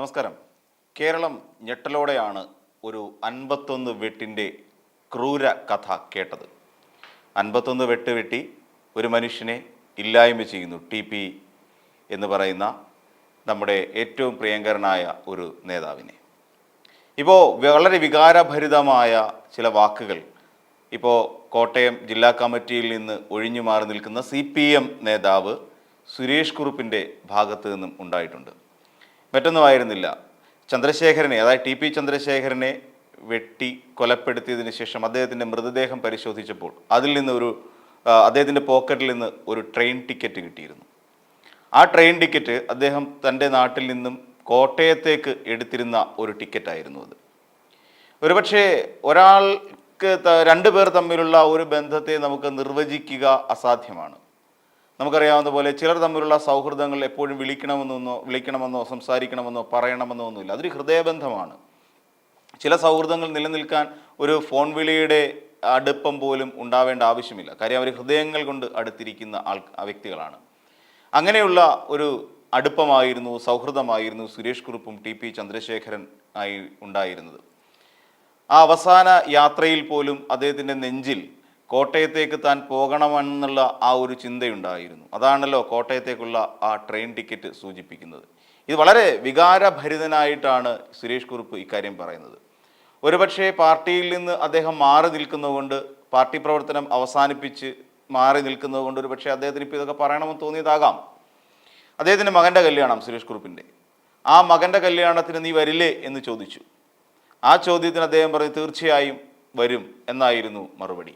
നമസ്കാരം. കേരളം ഞെട്ടലോടെയാണ് ഒരു അൻപത്തൊന്ന് വെട്ടിന്റെ ക്രൂര കഥ കേട്ടത്. അൻപത്തൊന്ന് വെട്ട് വെട്ടി ഒരു മനുഷ്യനെ ഇല്ലായ്മ ചെയ്യുന്നു ടി പി എന്ന് പറയുന്ന നമ്മുടെ ഏറ്റവും പ്രിയങ്കരനായ ഒരു നേതാവിനെ. ഇപ്പോൾ വളരെ വികാരഭരിതമായ ചില വാക്കുകൾ ഇപ്പോൾ കോട്ടയം ജില്ലാ കമ്മിറ്റിയിൽ നിന്ന് ഒഴിഞ്ഞു മാറി നിൽക്കുന്ന സി പി എം നേതാവ് സുരേഷ് കുറുപ്പിന്റെ ഭാഗത്തു നിന്നും ഉണ്ടായിട്ടുണ്ട്. മറ്റൊന്നുമായിരുന്നില്ല ചന്ദ്രശേഖരനെ അതായത് ടി പി ചന്ദ്രശേഖരനെ വെട്ടി കൊലപ്പെടുത്തിയതിന് ശേഷം അദ്ദേഹത്തിന്റെ മൃതദേഹം പരിശോധിച്ചപ്പോൾ അതിൽ നിന്ന് ഒരു അദ്ദേഹത്തിന്റെ പോക്കറ്റിൽ നിന്ന് ഒരു ട്രെയിൻ ടിക്കറ്റ് കിട്ടിയിരുന്നു. ആ ട്രെയിൻ ടിക്കറ്റ് അദ്ദേഹം തന്റെ നാട്ടിൽ നിന്നും കോട്ടയത്തേക്ക് എടുത്തിരുന്ന ഒരു ടിക്കറ്റായിരുന്നു അത്. ഒരുപക്ഷെ ഒരാൾക്ക് രണ്ടു പേർ തമ്മിലുള്ള ഒരു ബന്ധത്തെ നമുക്ക് നിർവചിക്കുക അസാധ്യമാണ്. നമുക്കറിയാവുന്ന പോലെ ചിലർ തമ്മിലുള്ള സൗഹൃദങ്ങൾ എപ്പോഴും വിളിക്കണമെന്നോ വിളിക്കണമെന്നോ സംസാരിക്കണമെന്നോ പറയണമെന്നോ ഒന്നുമില്ല അതൊരു ഹൃദയബന്ധമാണ്. ചില സൗഹൃദങ്ങൾ നിലനിൽക്കാൻ ഒരു ഫോൺ വിളിയുടെ അടുപ്പം പോലും ഉണ്ടാവേണ്ട ആവശ്യമില്ല. കാര്യം അവർ ഹൃദയങ്ങൾ കൊണ്ട് അടുത്തിരിക്കുന്ന ആൾ വ്യക്തികളാണ്. അങ്ങനെയുള്ള ഒരു അടുപ്പമായിരുന്നു സൗഹൃദമായിരുന്നു സുരേഷ് കുറുപ്പും ടി പി ചന്ദ്രശേഖരൻ ആയി ഉണ്ടായിരുന്നത്. ആ അവസാന യാത്രയിൽ പോലും അദ്ദേഹത്തിന്റെ നെഞ്ചിൽ കോട്ടയത്തേക്ക് താൻ പോകണമെന്നുള്ള ആ ഒരു ചിന്തയുണ്ടായിരുന്നു. അതാണല്ലോ കോട്ടയത്തേക്കുള്ള ആ ട്രെയിൻ ടിക്കറ്റ് സൂചിപ്പിക്കുന്നത്. ഇത് വളരെ വികാരഭരിതനായിട്ടാണ് സുരേഷ് കുറുപ്പ് ഇക്കാര്യം പറയുന്നത്. ഒരുപക്ഷെ പാർട്ടിയിൽ നിന്ന് അദ്ദേഹം മാറി നിൽക്കുന്നതുകൊണ്ട് പാർട്ടി പ്രവർത്തനം അവസാനിപ്പിച്ച് മാറി നിൽക്കുന്നതുകൊണ്ട് ഒരുപക്ഷെ അദ്ദേഹത്തിന് ഇപ്പോൾ ഇതൊക്കെ പറയണമെന്ന് തോന്നിയതാകാം. അദ്ദേഹത്തിന്റെ മകന്റെ കല്യാണം സുരേഷ് കുറുപ്പിന്റെ ആ മകന്റെ കല്യാണത്തിന് നീ വരില്ലേ എന്ന് ചോദിച്ചു. ആ ചോദ്യത്തിന് അദ്ദേഹം പറഞ്ഞു തീർച്ചയായും വരും എന്നായിരുന്നു മറുപടി.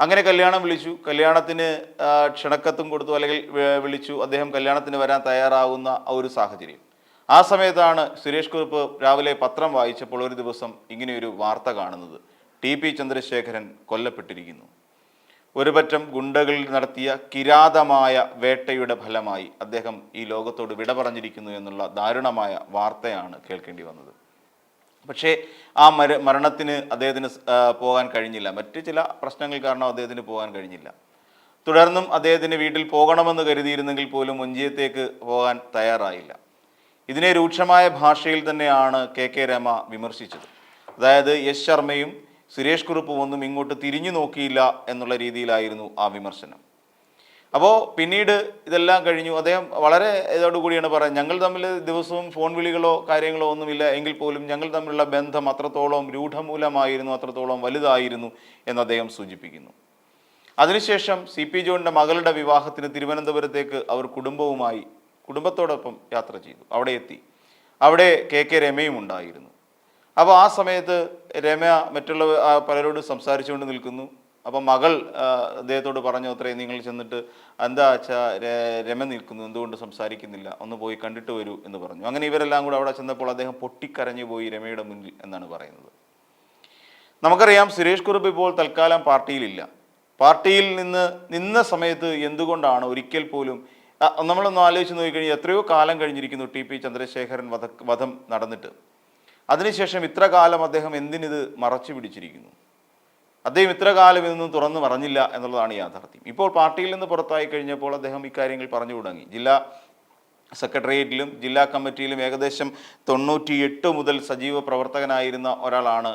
അങ്ങനെ കല്യാണം വിളിച്ചു. കല്യാണത്തിന് ക്ഷണക്കത്തും കൊടുത്തു. അല്ലെങ്കിൽ വിളിച്ചു. അദ്ദേഹം കല്യാണത്തിന് വരാൻ തയ്യാറാവുന്ന ഒരു സാഹചര്യം. ആ സമയത്താണ് സുരേഷ് കുറുപ്പ് രാവിലെ പത്രം വായിച്ചപ്പോൾ ഒരു ദിവസം ഇങ്ങനെയൊരു വാർത്ത കാണുന്നത്. ടി പി ചന്ദ്രശേഖരൻ കൊല്ലപ്പെട്ടിരിക്കുന്നു. ഒരുപറ്റം ഗുണ്ടകളിൽ നടത്തിയ കിരാതമായ വേട്ടയുടെ ഫലമായി അദ്ദേഹം ഈ ലോകത്തോട് വിട പറഞ്ഞിരിക്കുന്നു എന്നുള്ള ദാരുണമായ വാർത്തയാണ് കേൾക്കേണ്ടി വന്നത്. പക്ഷേ ആ മര മരണത്തിന് അദ്ദേഹത്തിന് പോകാൻ കഴിഞ്ഞില്ല. മറ്റ് ചില പ്രശ്നങ്ങൾ കാരണം അദ്ദേഹത്തിന് പോകാൻ കഴിഞ്ഞില്ല. തുടർന്നും അദ്ദേഹത്തിന് വീട്ടിൽ പോകണമെന്ന് കരുതിയിരുന്നെങ്കിൽ പോലും ഒഞ്ചിയത്തേക്ക് പോകാൻ തയ്യാറായില്ല. ഇതിനെ രൂക്ഷമായ ഭാഷയിൽ തന്നെയാണ് കെ കെ രമ വിമർശിച്ചത്. അതായത് യശ് ശർമ്മയും സുരേഷ് കുറുപ്പും ഒന്നും ഇങ്ങോട്ട് തിരിഞ്ഞു നോക്കിയില്ല എന്നുള്ള രീതിയിലായിരുന്നു ആ വിമർശനം. അപ്പോൾ പിന്നീട് ഇതെല്ലാം കഴിഞ്ഞു. അദ്ദേഹം വളരെ ഇതോടുകൂടിയാണ് പറയുന്നത്. ഞങ്ങൾ തമ്മിൽ ദിവസവും ഫോൺ വിളികളോ കാര്യങ്ങളോ ഒന്നുമില്ല. എങ്കിൽ പോലും ഞങ്ങൾ തമ്മിലുള്ള ബന്ധം അത്രത്തോളം രൂഢമൂലമായിരുന്നു അത്രത്തോളം വലുതായിരുന്നു എന്ന് അദ്ദേഹം സൂചിപ്പിക്കുന്നു. അതിനുശേഷം സി പി ജോണിന്റെ മകളുടെ വിവാഹത്തിന് തിരുവനന്തപുരത്തേക്ക് അവർ കുടുംബവുമായി കുടുംബത്തോടൊപ്പം യാത്ര ചെയ്തു. അവിടെ എത്തി. അവിടെ കെ കെ രമയും ഉണ്ടായിരുന്നു. അപ്പോൾ ആ സമയത്ത് രമ മറ്റുള്ള പലരോട് സംസാരിച്ചുകൊണ്ട് നിൽക്കുന്നു. അപ്പം മകൾ അദ്ദേഹത്തോട് പറഞ്ഞു അത്രേ നിങ്ങൾ ചെന്നിട്ട് എന്താ അച്ഛാ രമ നിൽക്കുന്നു എന്തുകൊണ്ട് സംസാരിക്കുന്നില്ല? ഒന്ന് പോയി കണ്ടിട്ട് വരൂ എന്ന് പറഞ്ഞു. അങ്ങനെ ഇവരെല്ലാം കൂടെ അവിടെ ചെന്നപ്പോൾ അദ്ദേഹം പൊട്ടിക്കരഞ്ഞു പോയി രമയുടെ മുന്നിൽ എന്നാണ് പറയുന്നത്. നമുക്കറിയാം സുരേഷ് കുറുപ്പ് ഇപ്പോൾ തൽക്കാലം പാർട്ടിയിലില്ല. പാർട്ടിയിൽ നിന്ന് നിന്ന സമയത്ത് എന്തുകൊണ്ടാണ് ഒരിക്കൽ പോലും നമ്മളൊന്ന് ആലോചിച്ച് നോക്കിക്കഴിഞ്ഞാൽ എത്രയോ കാലം കഴിഞ്ഞിരിക്കുന്നു ടി പി ചന്ദ്രശേഖരൻ വധ വധം നടന്നിട്ട്. അതിനുശേഷം ഇത്ര കാലം അദ്ദേഹം എന്തിനിത് മറച്ചു പിടിച്ചിരിക്കുന്നു? അദ്ദേഹം ഇത്ര കാലം ഇതൊന്നും തുറന്നു പറഞ്ഞില്ല എന്നുള്ളതാണ് യാഥാർത്ഥ്യം. ഇപ്പോൾ പാർട്ടിയിൽ നിന്ന് പുറത്തായി കഴിഞ്ഞപ്പോൾ അദ്ദേഹം ഇക്കാര്യങ്ങൾ പറഞ്ഞു തുടങ്ങി. ജില്ലാ സെക്രട്ടേറിയറ്റിലും ജില്ലാ കമ്മിറ്റിയിലും ഏകദേശം തൊണ്ണൂറ്റിയെട്ട് മുതൽ സജീവ പ്രവർത്തകനായിരുന്ന ഒരാളാണ്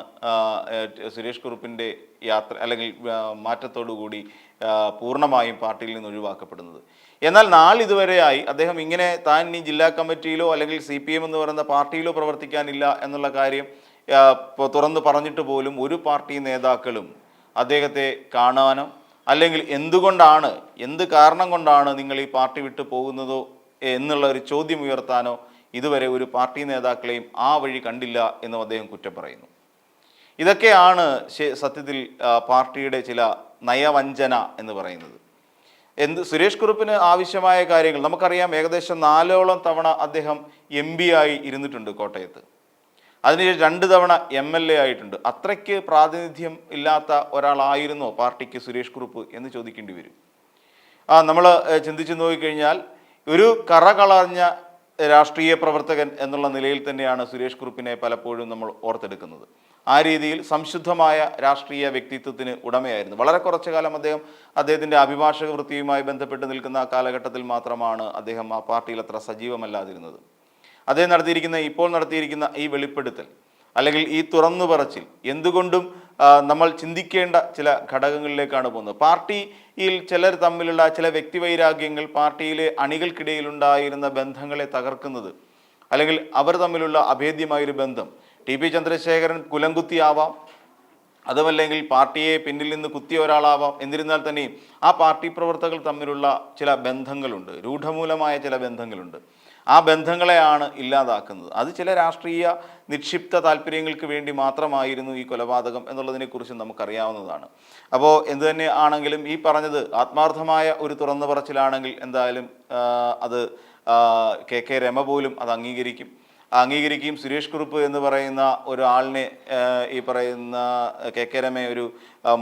സുരേഷ് കുറുപ്പിന്റെ യാത്ര അല്ലെങ്കിൽ മാറ്റത്തോടുകൂടി പൂർണമായും പാർട്ടിയിൽ നിന്ന് ഒഴിവാക്കപ്പെടുന്നത്. എന്നാൽ നാളിതുവരെയായി അദ്ദേഹം ഇങ്ങനെ താൻ ഇനി ജില്ലാ കമ്മിറ്റിയിലോ അല്ലെങ്കിൽ സി പി എം എന്ന് പറയുന്ന പാർട്ടിയിലോ പ്രവർത്തിക്കാനില്ല എന്നുള്ള കാര്യം തുറന്നു പറഞ്ഞിട്ട് പോലും ഒരു പാർട്ടി നേതാക്കളും അദ്ദേഹത്തെ കാണാനോ അല്ലെങ്കിൽ എന്തുകൊണ്ടാണ് എന്ത് കാരണം കൊണ്ടാണ് നിങ്ങൾ ഈ പാർട്ടി വിട്ടു പോകുന്നതോ എന്നുള്ള ഒരു ചോദ്യം ഉയർത്താനോ ഇതുവരെ ഒരു പാർട്ടി നേതാക്കളെയും ആ വഴി കണ്ടില്ല എന്നും അദ്ദേഹം കുറ്റം പറയുന്നു. ഇതൊക്കെയാണ് സത്യത്തിൽ പാർട്ടിയുടെ ചില നയവഞ്ചന എന്ന് പറയുന്നത്. എന്ത് സുരേഷ് കുറുപ്പിന് ആവശ്യമായ കാര്യങ്ങൾ നമുക്കറിയാം ഏകദേശം നാലോളം തവണ അദ്ദേഹം എം ആയി ഇരുന്നിട്ടുണ്ട് കോട്ടയത്ത്. അതിന് രണ്ട് തവണ എം എൽ എ ആയിട്ടുണ്ട്. അത്രയ്ക്ക് പ്രാതിനിധ്യം ഇല്ലാത്ത ഒരാളായിരുന്നോ പാർട്ടിക്ക് സുരേഷ് കുറുപ്പ് എന്ന് ചോദിക്കേണ്ടി വരും. ആ നമ്മൾ ചിന്തിച്ചു നോക്കിക്കഴിഞ്ഞാൽ ഒരു കറ കളഞ്ഞ രാഷ്ട്രീയ പ്രവർത്തകൻ എന്നുള്ള നിലയിൽ തന്നെയാണ് സുരേഷ് കുറുപ്പിനെ പലപ്പോഴും നമ്മൾ ഓർത്തെടുക്കുന്നത്. ആ രീതിയിൽ സംശുദ്ധമായ രാഷ്ട്രീയ വ്യക്തിത്വത്തിന് ഉടമയായിരുന്നു. വളരെ കുറച്ചു കാലം അദ്ദേഹം അദ്ദേഹത്തിന്റെ അഭിഭാഷക വൃത്തിയുമായി ബന്ധപ്പെട്ട് നിൽക്കുന്ന കാലഘട്ടത്തിൽ മാത്രമാണ് അദ്ദേഹം ആ പാർട്ടിയിൽ അത്ര സജീവമല്ലാതിരുന്നത്. അദ്ദേഹം നടത്തിയിരിക്കുന്ന ഇപ്പോൾ നടത്തിയിരിക്കുന്ന ഈ വെളിപ്പെടുത്തൽ അല്ലെങ്കിൽ ഈ തുറന്നു പറച്ചിൽ എന്തുകൊണ്ടും നമ്മൾ ചിന്തിക്കേണ്ട ചില ഘടകങ്ങളിലേക്കാണ് പോകുന്നത്. പാർട്ടിയിൽ ചിലർ തമ്മിലുള്ള ചില വ്യക്തിവൈരാഗ്യങ്ങൾ പാർട്ടിയിലെ അണികൾക്കിടയിലുണ്ടായിരുന്ന ബന്ധങ്ങളെ തകർക്കുന്നത് അല്ലെങ്കിൽ അവർ തമ്മിലുള്ള അഭേദ്യമായൊരു ബന്ധം. ടി പി ചന്ദ്രശേഖരൻ കുലംകുത്തിയാവാം അതുമല്ലെങ്കിൽ പാർട്ടിയെ പിന്നിൽ നിന്ന് കുത്തിയ ഒരാളാവാം. എന്നിരുന്നാൽ തന്നെയും ആ പാർട്ടി പ്രവർത്തകർ തമ്മിലുള്ള ചില ബന്ധങ്ങളുണ്ട്. രൂഢമൂലമായ ചില ബന്ധങ്ങളുണ്ട്. ആ ബന്ധങ്ങളെയാണ് ഇല്ലാതാക്കുന്നത്. അത് ചില രാഷ്ട്രീയ നിക്ഷിപ്ത താല്പര്യങ്ങൾക്ക് വേണ്ടി മാത്രമായിരുന്നു ഈ കൊലപാതകം എന്നുള്ളതിനെക്കുറിച്ച് നമുക്കറിയാവുന്നതാണ്. അപ്പോൾ എന്തു തന്നെ ആണെങ്കിലും ഈ പറഞ്ഞത് ആത്മാർത്ഥമായ ഒരു തുറന്നു പറച്ചിലാണെങ്കിൽ എന്തായാലും അത് കെ കെ രമ പോലും അത് അംഗീകരിക്കും. അംഗീകരിക്കുകയും സുരേഷ് കുറുപ്പ് എന്ന് പറയുന്ന ഒരാളിനെ ഈ പറയുന്ന കെ കെ രമയെ ഒരു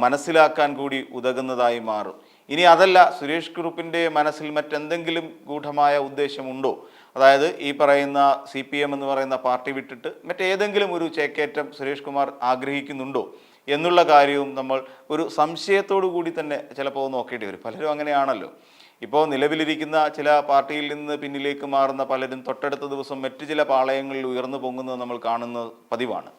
മനസ്സിലാക്കാൻ കൂടി ഉതകുന്നതായി മാറും. ഇനി അതല്ല സുരേഷ് കുറുപ്പിന്റെ മനസ്സിൽ മറ്റെന്തെങ്കിലും ഗൂഢമായ ഉദ്ദേശമുണ്ടോ? അതായത് ഈ പറയുന്ന സി പി എം എന്ന് പറയുന്ന പാർട്ടി വിട്ടിട്ട് മറ്റേതെങ്കിലും ഒരു ചേക്കേറ്റം സുരേഷ് കുമാർ ആഗ്രഹിക്കുന്നുണ്ടോ എന്നുള്ള കാര്യവും നമ്മൾ ഒരു സംശയത്തോടു കൂടി തന്നെ ചിലപ്പോൾ നോക്കേണ്ടി വരും. പലരും അങ്ങനെയാണല്ലോ. ഇപ്പോൾ നിലവിലിരിക്കുന്ന ചില പാർട്ടിയിൽ നിന്ന് പിന്നിലേക്ക് മാറുന്ന പലരും തൊട്ടടുത്ത ദിവസം മറ്റു ചില പാളയങ്ങളിൽ ഉയർന്നു പൊങ്ങുന്നത് നമ്മൾ കാണുന്ന പതിവാണ്.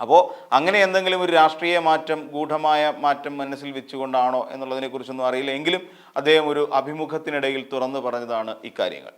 അപ്പോൾ അങ്ങനെ എന്തെങ്കിലും ഒരു രാഷ്ട്രീയ മാറ്റം ഗൂഢമായ മാറ്റം മനസ്സിൽ വെച്ചുകൊണ്ടാണോ എന്നുള്ളതിനെക്കുറിച്ചൊന്നും അറിയില്ല. എങ്കിലും അദ്ദേഹം ഒരു അഭിമുഖത്തിനിടയിൽ തുറന്നു പറഞ്ഞതാണ് ഇക്കാര്യങ്ങൾ.